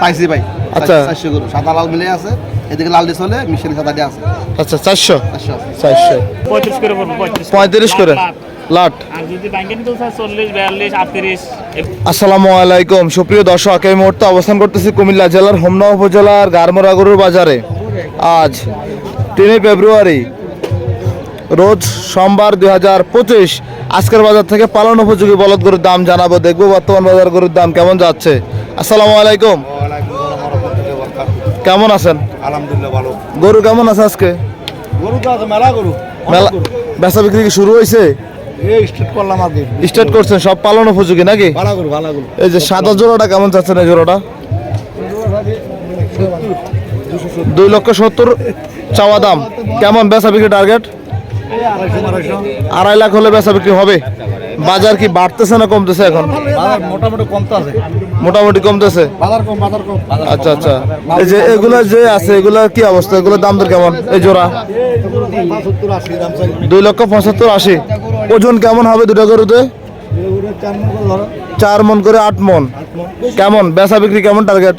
পাইছি ভাই। আচ্ছা। চারশো গরু। সাদা লাল মিলে আছে। এদিকে লাল ডিস হলে মিশন আছে। আচ্ছা চারশো? চারশো পঁয়ত্রিশ করে পঁয়ত্রিশ করে। লাট আসসালামু আলাইকুম। সুপ্রিয় দর্শক এই মুহূর্তে অবস্থান করতেছি কুমিল্লা জেলার হোমনা উপজেলার গারমোরা গরুর বাজারে। আজ তিনই ফেব্রুয়ারি রোজ সোমবার দুই হাজার পঁচিশ। আজকের বাজার থেকে পালন উপযোগী বলদ গরুর দাম জানাব। দেখব বর্তমান বাজার গরুর দাম কেমন যাচ্ছে। আসসালামু আলাইকুম। কেমন আছেন? আলহামদুলিল্লাহ ভালো। গরু কেমন আছে আজকে? গরু তো আছে মেলা গরু মেলা বেচা বিক্রি কি শুরু হয়েছে? এই স্ট্রিট করছেন সব পালন উপযোগী নাকি? এই যে সাদা জোড়াটা কেমন চাচ্ছেন এই জোড়াটা? দুই লক্ষ সত্তর চাওয়া দাম। কেমন বেচা বিক্রি টার্গেট আড়াই লাখ হলে বেচা বিক্রি হবে। বাজার কি বাড়তেছে না কমতেছে এখন? মোটামুটি কমতে মোটামুটি কমতেছে? আচ্ছা আচ্ছা। এই যে এগুলা যে আছে এগুলা কি অবস্থা? এগুলোর দাম দর কেমন? এই জোড়া। দুই লক্ষ পঁচাত্তর আশি। ওজন কেমন হবে দুটো গরুতে? চার মন করে চার করে আট মন। কেমন? বেচা বিক্রি কেমন টার্গেট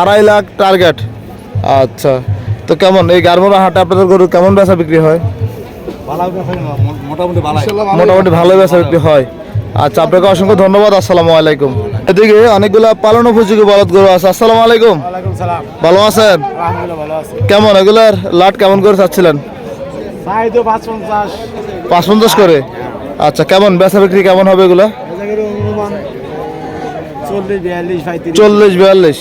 আড়াই লাখ টার্গেট আচ্ছা। তো কেমন? এই গারমোড়া হাটে আপনাদের গরু কেমন বেচা বিক্রি হয়? মোটামুটি ভালো মোটামুটি ভালো বিক্রি হয়। আচ্ছা আপনাকে অসংখ্য ধন্যবাদ আসসালামু আলাইকুম। এদিকে অনেকগুলা পালন উপযোগী বলদ গরু আছে আসসালামু আলাইকুম। ভালো আছেন? আছে। কেমন এগুলার লাট কেমন করে চাচ্ছিলেন? পাঁচ পঞ্চাশ করে? আচ্ছা কেমন বেচা বিক্রি কেমন হবে এগুলা? চল্লিশ বিয়াল্লিশ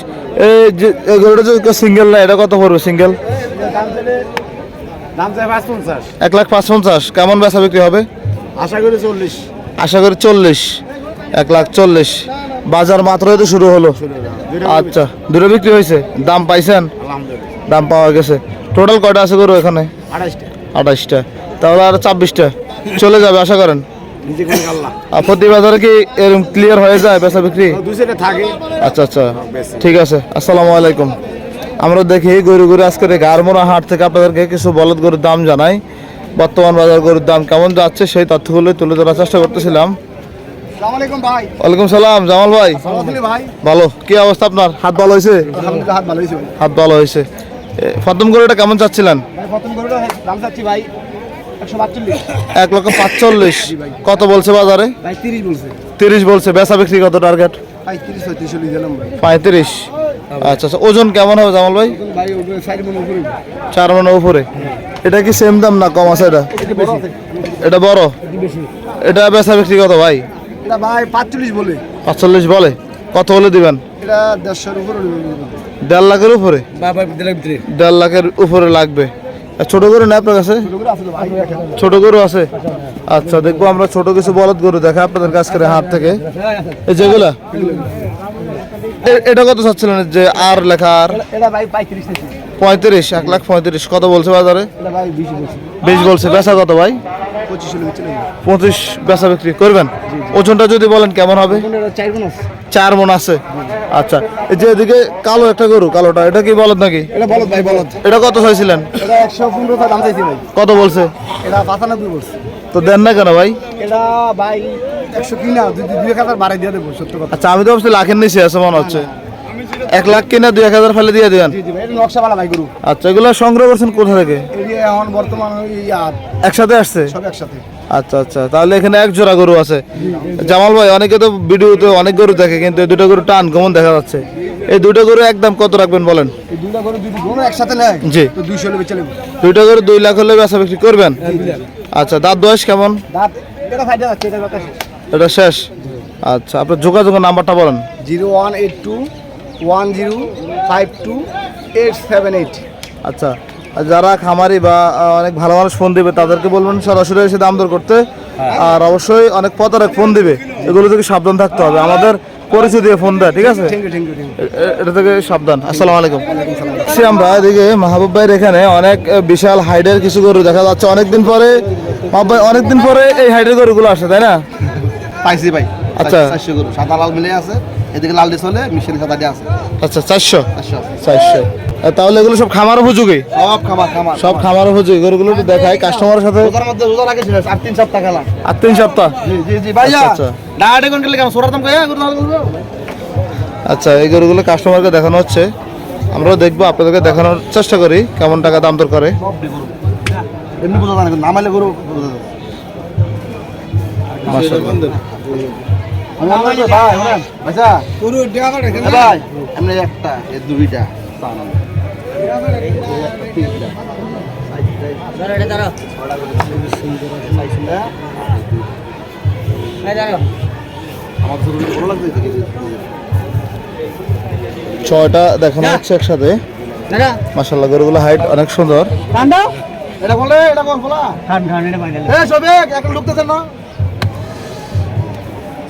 এই যে গরুটা যে সিঙ্গেল না এটা কত পড়বে সিঙ্গেল? দাম চাই পাঁচ পঞ্চাশ এক লাখ পাঁচ পঞ্চাশ কেমন বেচা বিক্রি হবে? আশা করি চল্লিশ। আশা করি চল্লিশ। এক লাখ চল্লিশ। বাজার মাত্রই তো শুরু হলো। আচ্ছা দুটো বিক্রি হয়েছে। দাম পাইছেন? দাম পাওয়া গেছে। টোটাল কয়টা আছে গরু এখানে? আঠাশটা। তাহলে আর ছাব্বিশটা। চলে যাবে আশা করেন? প্রতি বাজারে কি এরকম ক্লিয়ার হয়ে যায় বেচা বিক্রি? থাকে। আচ্ছা আচ্ছা। ঠিক আছে। আসসালামু আলাইকুম। আমরা দেখি গরু গরু আজকের গারমোড়া হাট থেকে আপনাদেরকে কিছু বলদ গরুর দাম জানাই। বর্তমান বাজার গরুর দাম কেমন যাচ্ছে সেই তথ্যগুলো তুলে ধরার চেষ্টা করতেছিলাম। ওয়ালাইকুম সালাম জামাল ভাই। সরাসরি ভালো। কি অবস্থা আপনার? হাত ভালো হয়েছে? হাত ভালো হয়েছে প্রথম গরুটা কেমন চাচ্ছিলেন? এক লক্ষ পাঁচচল্লিশ। কত বলছে বাজারে? তিরিশ বলছে। বেচা বিক্রি কত টার্গেট পঁয়ত্রিশ। পঁয়ত্রিশ আচ্ছা আচ্ছা। ওজন কেমন হবে জামাল ভাই? ভাই মনে উপরে চার মনের উপরে। এটা কি সেম দাম না কম আছে এটা? এটা বড়? এটা বেশি বেচা বিক্রি কত ভাই? ভাই পাঁচচল্লিশ বলে। পাঁচচল্লিশ বলে। কত হলে দিবেন? এটা দেড়শোর উপরে দেড় লাখের উপরে? দেড় লাখের উপরে লাগবে। আর ছোট গরু না আপনার কাছে? ছোট গরু আছে আচ্ছা দেখব আমরা ছোট কিছু বলদ গরু দেখা আপনাদের কাছ করে হাট থেকে। এই যেগুলা? এটা কত চাচ্ছিলেন? যে আর লেখা আর? পঁয়ত্রিশ এক লাখ পঁয়ত্রিশ। কত বলছে বাজারে? বিশ বলছে। বেচা কত ভাই? পঁচিশ বেচা বিক্রি করবেন? ওজনটা যদি বলেন কেমন হবে? চার গুণ আছে। চার মন আছে। আচ্ছা। এই যে এদিকে কালো একটা গরু কালোটা এটা কি বলদ নাকি? এটা বলত ভাই বলত এটা কত চাইছিলেন? এটা একশো পনেরো দাম চাইছি ভাই। কত বলছে? এটা পাঁচানব্বই বলছে। তো দেন না কেন ভাই? এটা ভাই একশো কিনা দুই দুই এক হাজার বাড়াই দিয়ে দেবো সত্য কথা। আচ্ছা আমি তো ভাবছি লাখের নিচে আছে মনে হচ্ছে। এক লাখ কিনা দুই এক হাজার ফেলে দিয়ে দেবেন নকশাওয়ালা ভাই গরু। আচ্ছা এগুলো সংগ্রহ করছেন কোথা থেকে? এখন বর্তমান একসাথে আসছে? সব একসাথে। আচ্ছা আচ্ছা তাহলে এখানে এক জোড়া গরু আছে। জামাল ভাই অনেকে তো ভিডিওতে অনেক গরু দেখে কিন্তু এই দুটো গরু টান কমন দেখা যাচ্ছে? এই দুটো গরু একদম কত রাখবেন বলেন? দুইটা গরু একসাথে নেয়? জি। দুইশো হলে বেচে নেব। দুইটা গরু দুই লাখ হলে বেচা বিক্রি করবেন? আচ্ছা দাঁত বয়স কেমন? এটা শেষ। আচ্ছা আপনার যোগাযোগের নাম্বারটা বলেন। Zero one eight two one zero five two eight seven eight. আচ্ছা যারা খামারি বা অনেক ভালো মানুষ ফোন দেবে তাদেরকে বলবেন সরাসরি এসে দাম দর করতে। আর অবশ্যই অনেক প্রতারক ফোন দিবে। এগুলো থেকে সাবধান থাকতে হবে। আমাদের পরিচয় দিয়ে ফোন দেয় ঠিক আছে? এটা থেকে সাবধান। আসসালামু আলাইকুম। সে আমরা এদিকে মাহবুব ভাইয়ের এখানে অনেক বিশাল হাইডের কিছু গরু দেখা যাচ্ছে। অনেকদিন পরে মাহবুব ভাই অনেকদিন পরে এই হাইডের গরুগুলো আসে তাই না? পাইছি ভাই। আচ্ছা। চারশো গরু। সাদা লাল মিলে আছে। এদিকে লাল ডিস হলে মিশন সাদা দিয়ে আছে। আচ্ছা চারশো। চারশো। চারশো। তাহলে এগুলো সব খামার উপযোগী? সব খাবার খাবার সব খামার উপযোগী। গরুগুলো একটু দেখায় কাস্টমারের সাথে রোজার মধ্যে রাখে ছিল আর তিন সপ্তাহ খেলা। আর তিন সপ্তাহ? জি জি জি ভাইয়া। আচ্ছা, আচ্ছা। কোন গেলে কয়া? গরু আচ্ছা এই গরুগুলো কাস্টমারকে দেখানো হচ্ছে। আমরাও দেখব আপনাদেরকে দেখানোর চেষ্টা করি কেমন টাকা দাম দর করে। এমনি বোঝা যায় না গরু ভাই ভাই এমনি একটা এ দুইটা। ছয়টা দেখানো হচ্ছে একসাথে। মাসাল্লাহ গরুগুলো হাইট অনেক সুন্দর। এটা বলে এটা কোন বলা। না।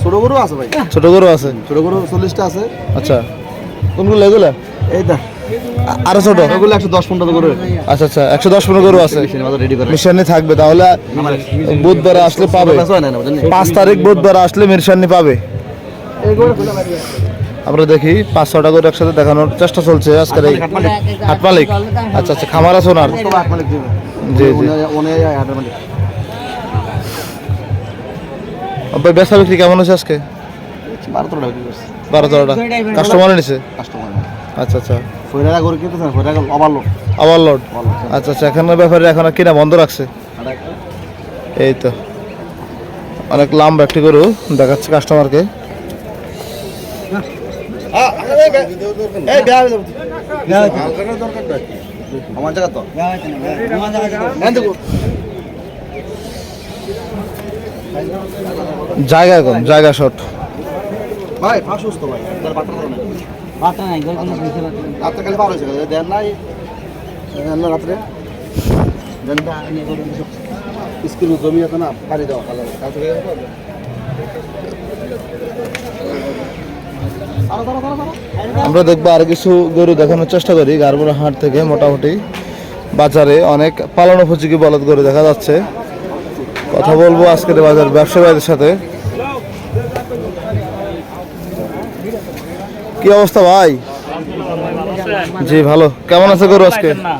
ছোট গরু আছে ভাই। ছোট গরু আছে? ছোট গরু চল্লিশটা আছে। আচ্ছা। কোনগুলো এগুলো? এই দা আ- আরও ছোট? এগুলো একশো দশ পনেরো গরু। আচ্ছা আচ্ছা একশো দশ পনেরো গরু আছে। রেডি মিশানি থাকবে তাহলে বুধবার আসলে পাবে। পাঁচ তারিখ বুধবার আসলে মিরসানি পাবে। আমরা দেখি পাঁচ ছটা করে একসাথে দেখানোর চেষ্টা চলছে আজকের এই হাট মালিক। আচ্ছা আচ্ছা খামার আছে ওনার? জি জি। ভাই বেচা বিক্রি কেমন হচ্ছে আজকে? বারো তেরোটা কাস্টমার নিছে। আচ্ছা আচ্ছা। ফয়রা গরু কিনতেছে ফয়রা ওভারলোড আবার আচ্ছা আচ্ছা ব্যাপারে এখন কিনা বন্ধ রাখছে? এই তো। অনেক লম্বা একটি গরু দেখাচ্ছে কাস্টমারকে আমার জায়গা তো জায়গা কম জায়গা শর্ট ভাই জমি না দেওয়া আমরা দেখব আর কিছু গরু দেখানোর চেষ্টা করি গারবুড়া হাট থেকে মোটামুটি বাজারে অনেক পালন উপযোগী বলদ গরু দেখা যাচ্ছে। কথা বলব আজকের বাজার ব্যবসায়ীদের সাথে। কি অবস্থা ভাই? জি ভালো। কেমন আছে গরু আজকে? না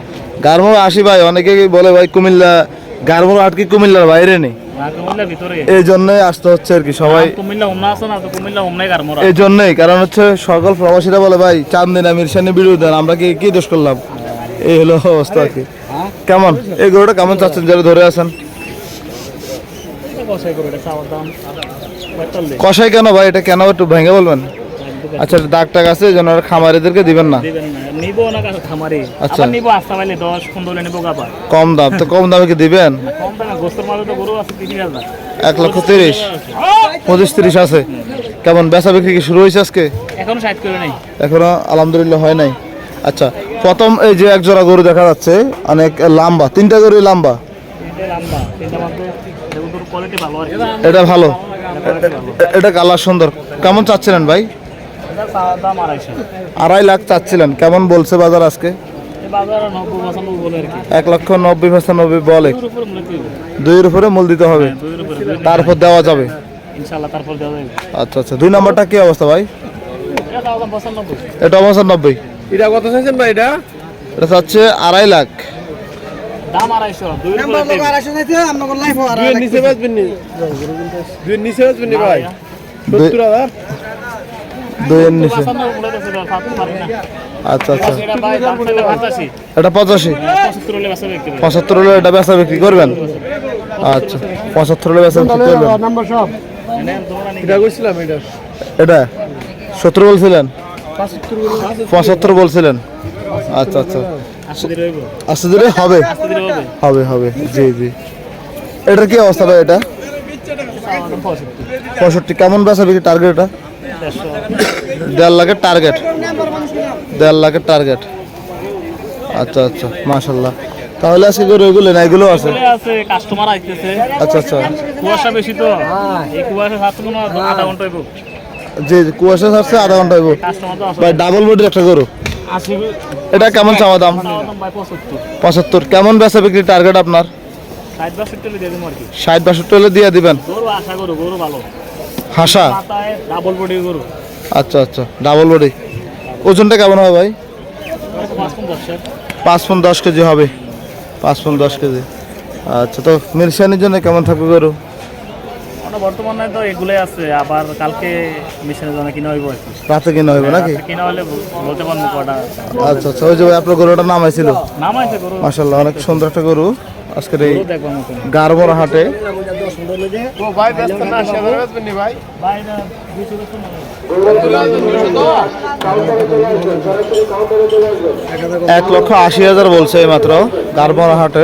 আসি ভাই অনেকেই বলে ভাই কুমিল্লা গারমোড়া হাট কি কুমিল্লার বাইরে নেই? এই জন্যই আসতে হচ্ছে আর কি সবাই। গারমোরা এই জন্যই কারণ হচ্ছে সকল প্রবাসীরা বলে ভাই চান দিন আমির দেন আমরা কি কি দোষ করলাম? এই হলো অবস্থা আর কি। কেমন? এই গরুটা কেমন চাচ্ছেন যারা ধরে আছেন? কষাই কেন ভাই এটা কেন একটু ভেঙে বলবেন? আচ্ছা দাগ টাগ আছে যেন আর খামারিদেরকে দিবেন না? দিবেন না। নিব না কাছে খামারে? আচ্ছা। নিব আস্তা পাইলে দশ পনেরো নিব গাবা কম দাম তো কম দামে কি দিবেন? কম দামে গোস্তর মাঝে তো গরু আছে তিরিশ হাজার। এক লক্ষ তিরিশ। পঁচিশ তিরিশ আছে। কেমন বেচা বিক্রি কি শুরু হয়েছে আজকে? এখনও সাইড করে নাই। এখনও আলহামদুলিল্লাহ হয় নাই। আচ্ছা প্রথম এই যে এক জোড়া গরু দেখা যাচ্ছে অনেক লম্বা তিনটা গরু লম্বা? এটা ভালো। এটা কালার সুন্দর। কেমন চাচ্ছিলেন ভাই? দাম আড়াইশো। আড়াই লাখ চাচ্ছিলেন। কেমন বলছে বাজার আজকে? এক লক্ষ নব্বই পঁচানব্বই বলে। দুইয়ের উপরে মূল দিতে হবে। দুই তারপর দেওয়া যাবে? আচ্ছা আচ্ছা। দুই নম্বরটা কি অবস্থা ভাই? এটা পঁচানব্বই। এটা কত চাইছেন ভাই এটা? এটা চাচ্ছে আড়াই লাখ। দাম আড়াইশো। নিচে বেচবেন নিচে ভাই। সত্তর হাজার। দুইয়ের নিচে। আচ্ছা আচ্ছা। এটা পঁচাশি। পঁচাত্তর হলে এটা বেচা বিক্রি করবেন? আচ্ছা পঁচাত্তর হলে বেচা বিক্রি করবেন? এটা কইছিলাম এটা। এটা? সত্তর বলছিলেন? পঁচাত্তর বলছিলেন? আচ্ছা আচ্ছা। আস্তে ধীরে হবে? হবে। হবে জি জি। এটা কি অবস্থা ভাই এটা? পঁয়ষট্টি। কেমন বেচা বিক্রি টার্গেট এটা? দেড় লাখের টার্গেট দেড় লাখের টার্গেট আচ্ছা আচ্ছা মাশাল্লাহ তাহলে আজকে গরু এগুলো না এগুলো আছে? আছে কাস্টমার আইতেছে। আচ্ছা আচ্ছা। কুয়াশা বেশি তো। এই কুয়াশা সাথে কোনো আধা ঘণ্টা হইব। জি জি, কুয়াশা ছাড়ছে আধা ঘণ্টা হইব। ভাই ডাবল বডির একটা গরু। এটা কেমন চাওয়া দাম? পঁচাত্তর। কেমন বেচা বিক্রি টার্গেট আপনার? ষাট বাষট্টি হলে দিয়ে দিবেন। হাসা। ডাবল বডি গরু। আচ্ছা আচ্ছা। ডাবল বডি ওজনটা কেমন হবে ভাই? পাঁচ ফোন দশ কেজি হবে। পাঁচ ফোন দশ কেজি। আচ্ছা তো মিরসানির জন্য কেমন থাকবে গরু? এখন বর্তমানে তো এগুলোই আছে আবার কালকে মেশিনের জন্য কিনা হইব রাতে কিনা হইবে নাকি? রাতে কিনা হলে বলতে পারব কটা। আচ্ছা আচ্ছা ওই যে ভাই আপনার গরুটার নাম আইছিল? নাম আছে গরু। মাসাল্লাহ অনেক সুন্দর একটা গরু। আজকের এই গরু দেখবার মতন গারমোড়া হাটে। ও ভাই ব্যস্ত না আশি হাজার বেচবেন ভাই ভাই? না দুইশো বছর না। এক লক্ষ আশি হাজার বলছে এই মাত্র গারমোড়া হাটে।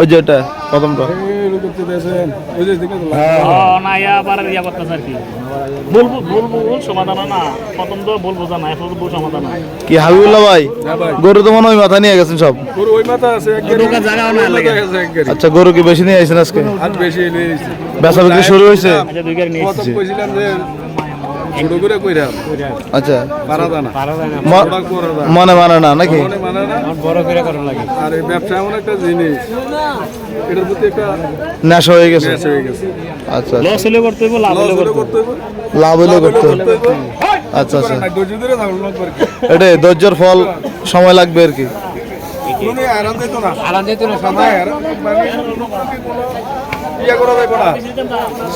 ওই যে এটা প্রথমটা। ও, না, আবার করতেছে আর কি। বলব বলব ভুল সমাধান না। প্রথম তো বলব জানা এখন ভুল সমাধান না কি হাবিবুল্লাহ ভাই? গরু তো মনে হয় ওই মাথা নিয়ে গেছেন সব। আচ্ছা গরু কি বেশি নিয়ে আইছেন আজকে? আজ বেশি বেচা বিক্রি শুরু হয়েছে? গাড়ি করে আচ্ছা। পারা দানা মনে মানে না নাকি? মনে বড় করে করা লাগে। আর এই ব্যবসা এমন একটা জিনিস এটার প্রতি একটা নেশা হয়ে গেছে। হয়ে আচ্ছা লস হলে করতে লাভ হলে করতে হবে লাভ হইলে করতে হবে। আচ্ছা আচ্ছা। এটাই ধৈর্যের ফল সময় লাগবে আর কি। আরাম দিত না। আরাম দিত না আরাম মানে ইয়া করা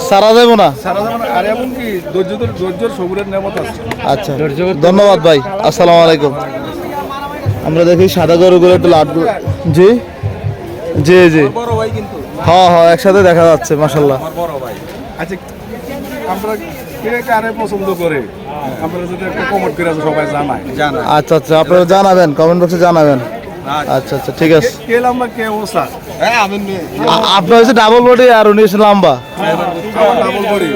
সারা যাব না? সারা জীবন আর এমন কি ধৈর্য ধরে সবুরের নেমত আছে। আচ্ছা ধন্যবাদ ভাই। আসসালামু আলাইকুম। আমরা দেখি সাদা গরুগুলো একটু লাট জি? জি জি। বড় ভাই কিন্তু। হ্যাঁ হ্যাঁ একসাথে দেখা যাচ্ছে মাসাল্লাহ আমার বড় ভাই। আচ্ছা আমরা কে কারে পছন্দ করে? আমরা যদি একটা কমেন্ট করে আছে সবাই জানাই জানা আচ্ছা আচ্ছা আপনারা জানাবেন কমেন্ট বক্সে জানাবেন। আচ্ছা। আচ্ছা ঠিক আছে। কে লম্বা কে ওসা হ্যাঁ আমি আপনার হচ্ছে ডাবল বডি আর উনি হচ্ছে লম্বা। ডাবল করি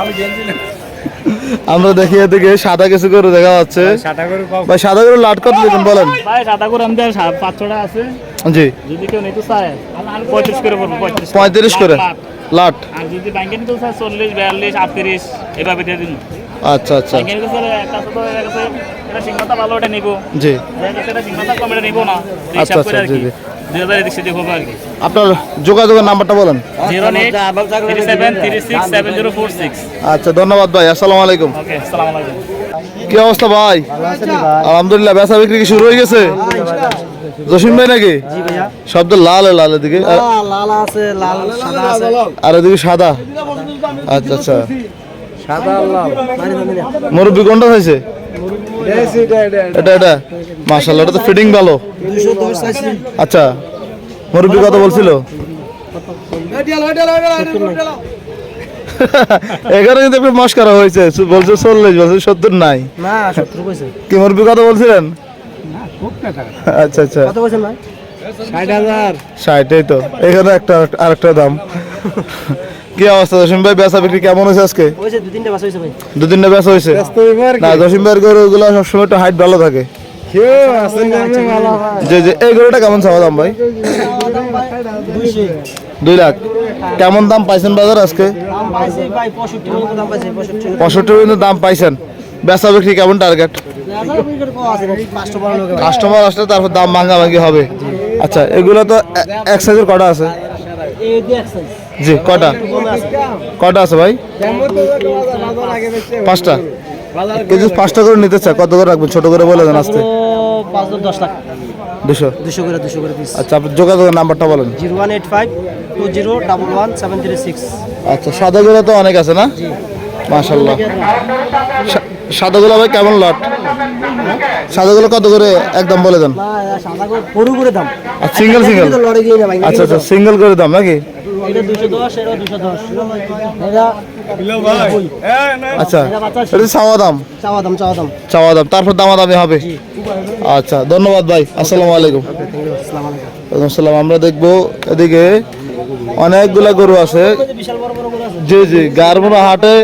আমি গেঞ্জি আমরা দেখি এদিকে সাদা কিছু করে দেখা যাচ্ছে। ভাই সাদা করে লাট কত দিবেন বলেন? ভাই সাদা করে আমাদের সা- পাঁচশোটা আছে। জি। যদি কেউ নিতে চায় পঁয়ত্রিশ করে পড়ব পঁয়ত্রিশ। লাট। আর যদি ব্যাংকে নিতে চায় চল্লিশ বিয়াল্লিশ আটত্রিশ এভাবে দিয়ে দিন আচ্ছা আচ্ছা। জি। আচ্ছা, হিসাব করে আর আচ্ছা, জি, আপনার যোগাযোগের নাম্বারটা বলেন। সিক্স আচ্ছা ধন্যবাদ ভাই আসসালামু আলাইকুম। ওকে কি অবস্থা ভাই? আলহামদুলিল্লাহ বেচা বিক্রি কি শুরু হয়ে গেছে? জসিম ভাই নাকি? শব্দ লাল লাল এদিকে। আর- লাল আছে লাল সাদা আছে। আর এদিকে সাদা। আচ্ছা আচ্ছা। সাদা লাল। মুরব্বী কোনটা হয়েছে এটা এটা। মাশাল্লাহ এটা তো ফিটিং ভালো। আচ্ছা মুরব্বী কত বলছিল? এগারো কিন্তু একটু মস্কারা হয়েছে বলছে চল্লিশ বলছে সত্তর নাই। কি মুরব্বী কত বলছিলেন? আচ্ছা আচ্ছা। ষাট হাজার। তো। এখানে একটা আরেকটা দাম। কি অবস্থা? জসিম ভাই বেচা বিক্রি কেমন হয়েছে আজকে? দু তিনটে বাস হয়েছে ভাই। দু তিনটা বেচা হয়েছে? না জসিম ভাইয়ের গরুগুলো সবসময় একটু হাইট ভালো থাকে। যে যে এই গরুটা কেমন চাওয়া দাম ভাই? দুই লাখ। কেমন দাম পাইছেন বাজার আজকে? দাম পাইছে পঁয়ষট্টি পর্যন্ত দাম পাইছেন। বেচা বিক্রি কেমন টার্গেট কাস্টমার আসলে তারপর দাম ভাঙা ভাঙি হবে আচ্ছা এগুলো তো এক সাইজের কটা আছে? জি কটা কটা আছে ভাই? পাঁচটা? কিছু পাঁচটা করে নিতে চায় কত করে রাখবেন? ছোট করে বলে দেন আসতে। ও পাঁচ দশ? দশ লাখ দুশো দুশো করে দুশো করে পিস আচ্ছা আপনার যোগাযোগের নাম্বারটা বলেন। Zero one eight five two zero double one seven three six. আচ্ছা সাদাগুলো তো অনেক আছে না? মাশাল্লাহ সা- সাদাগুলো ভাই কেমন লট? সাদাগুলো কত করে? একদম বলে দেন। করে দাম। Single single? আচ্ছা আচ্ছা সিঙ্গেল করে দাম নাকি? এটা এটা এটা আচ্ছা এটা চাওয়া দাম? চাওয়া দাম চাওয়া দাম। চাওয়া দাম তারপর দামাদামি হবে? আচ্ছা ধন্যবাদ ভাই আসসালামু আলাইকুম। ওয়ালাইকুম আসসালাম আমরা দেখব এদিকে অনেকগুলা গরু আছে। জি জি গারমোনা হাটে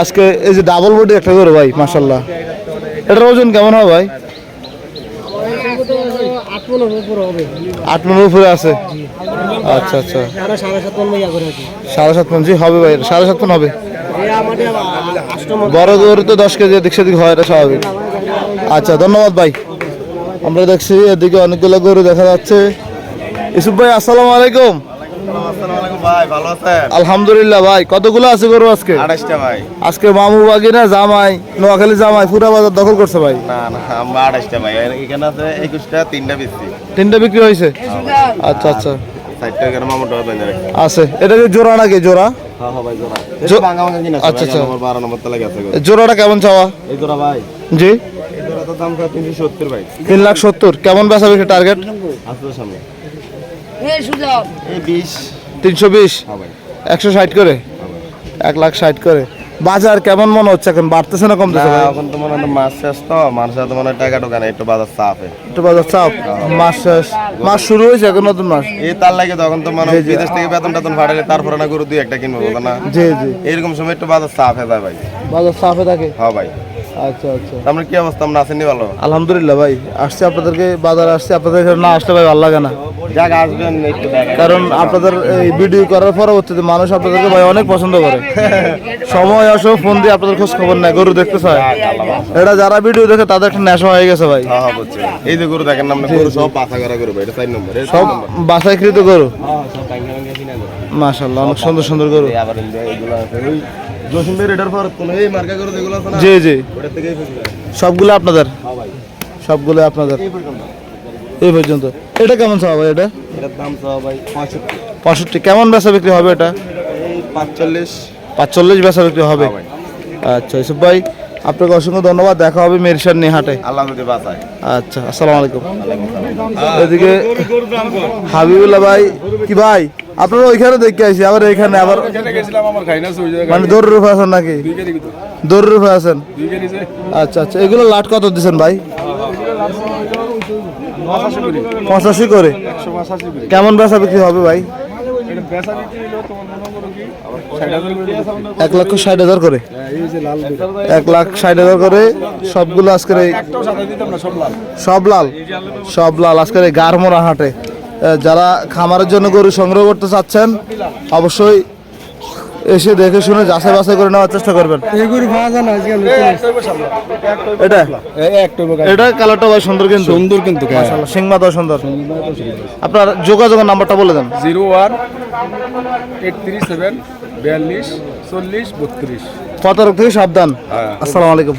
আজকে এই যে ডাবল বডি একটা গরু ভাই মাশাল্লাহ এটার ওজন কেমন হবে ভাই? আট মনের উপরে আছে। আচ্ছা আচ্ছা। সাড়ে সাত মন জি হবে ভাই সাড়ে সাত মন হবে। এই আমাদের আষ্টম বড় গরু তো দশ কেজি এদিক সেদিক হয় এটা স্বাভাবিক। আচ্ছা ধন্যবাদ ভাই। আমরা দেখছি এদিকে অনেকগুলো গরু দেখা যাচ্ছে। ইসুফ ভাই আসসালামু আলাইকুম। ভাই ভালো আছেন আলহামদুলিল্লাহ ভাই কতগুলো আছে গরু আজকে? ভাই। আজকে মামু বাগিনা জামাই নোয়াখালী জামাই পুরা বাজার দখল করছে ভাই। না না আমরা আড়াইশটা ভাই। এখানে আছে একুশটা তিনটা বেশি তিনটা বিক্রি হয়েছে? আচ্ছা আচ্ছা। আছে। এটা কি জোড়া নাকি জোড়া? হ্যাঁ হ্যাঁ আচ্ছা, আচ্ছা। জোড়াটা কেমন চাওয়া? এই জোড়া ভাই। জি। তিন লাখ সত্তর। কেমন বেচা টার্গেট তিনশো বিশ? হ্যাঁ একশো ষাট করে? এক লাখ ষাট করে। বাজার কেমন মনে হচ্ছে এখন? বাড়তেছে না কমতেছে না এখন তো মনে হয় মাছ শেষ তো মাস তো মনে হয় টাকা টোকা নেই একটু বাজার চাপে একটু বাজার চাপ? মাস শেষ। মাস শুরু হয়েছে এখন নতুন মাস এই তার লাগে তখন তো মানে বিদেশ থেকে বেতন টেতন ফাটালে তারপরে না গরু দুই একটা কিনবো না? জি জি। এরকম সময় একটু বাজার চাপ হয়ে যায় ভাই। বাজার চাপে থাকে? হ্যাঁ ভাই। আচ্ছা আচ্ছা। আমরা কি অবস্থা? আমরা আসেনি ভালো? আলহামদুলিল্লাহ ভাই আসছে আপনাদেরকে বাজার আসছে আপনাদের না আসলে ভাই ভালো লাগে না। যাক আসবেন একটু কারণ আপনাদের এই ভিডিও করার পরবর্তীতে মানুষ আপনাদেরকে ভাই অনেক পছন্দ করে। সময় আসো ফোন দিয়ে আপনাদের খোঁজ খবর নেয় গরু দেখতে চায়। এটা যারা ভিডিও দেখে তাদের একটা নেশা হয়ে গেছে ভাই। হ্যাঁ হ্যাঁ এই যে গরু দেখেন আমরা গরু সব করা গরু ভাই। এটা চার নম্বর সব বাসাইকৃত গরু? হ্যাঁ গরু মাশাল্লাহ অনেক সুন্দর সুন্দর গরু। জসিম ভাই রেডার পর কোন এই মার্কা গরু যেগুলো আছে না জি জি। ওটা থেকেই সবগুলো আপনাদের? সবগুলো আপনাদের? এই পর্যন্ত। এটা কেমন চাওয়া ভাই এটা? এটার দাম ভাই কেমন বেচা বিক্রি হবে এটা? এই পাঁচচল্লিশ। পাঁচচল্লিশ বেচা বিক্রি হবে? হ্যাঁ আচ্ছা ইসুফ ভাই আপনাকে অসংখ্য ধন্যবাদ। দেখা হবে মেরিসার নিহাটে। আল্লাহ বাঁচায় আচ্ছা আসসালামু আলাইকুম। এদিকে হাবিবুল্লাহ ভাই কি ভাই? আপনারা ওইখানে দেখে আসি আবার এখানে আবার মানে দৌড় রূপে আছেন নাকি? দৌড় রূপে আছেন? আচ্ছা আচ্ছা এগুলো লাট কত দিচ্ছেন ভাই? পঁচাশি করে। কেমন বেচা বিক্রি হবে ভাই। এক লক্ষ ষাট হাজার করে? হ্যাঁ। এক লাখ ষাট হাজার করে। সবগুলো আজকের এই সব লাল। সব লাল আজকের এই গারমোড়া হাটে। যারা খামারের জন্য গরু সংগ্রহ করতে চাচ্ছেন অবশ্যই এসে দেখে শুনে যাচাই বাছাই করে নেওয়ার চেষ্টা করবেন। এটা? এটা কালারটা ভাই সুন্দর কিন্তু। সুন্দর কিন্তু মাশাআল্লাহ, সিংমাটাও সুন্দর। আপনার যোগাযোগের নাম্বারটা বলে দেন। Zero one eight three seven বিয়াল্লিশ চল্লিশ বত্রিশ। প্রতারক থেকে সাবধান। হ্যাঁ। আসসালামু আলাইকুম।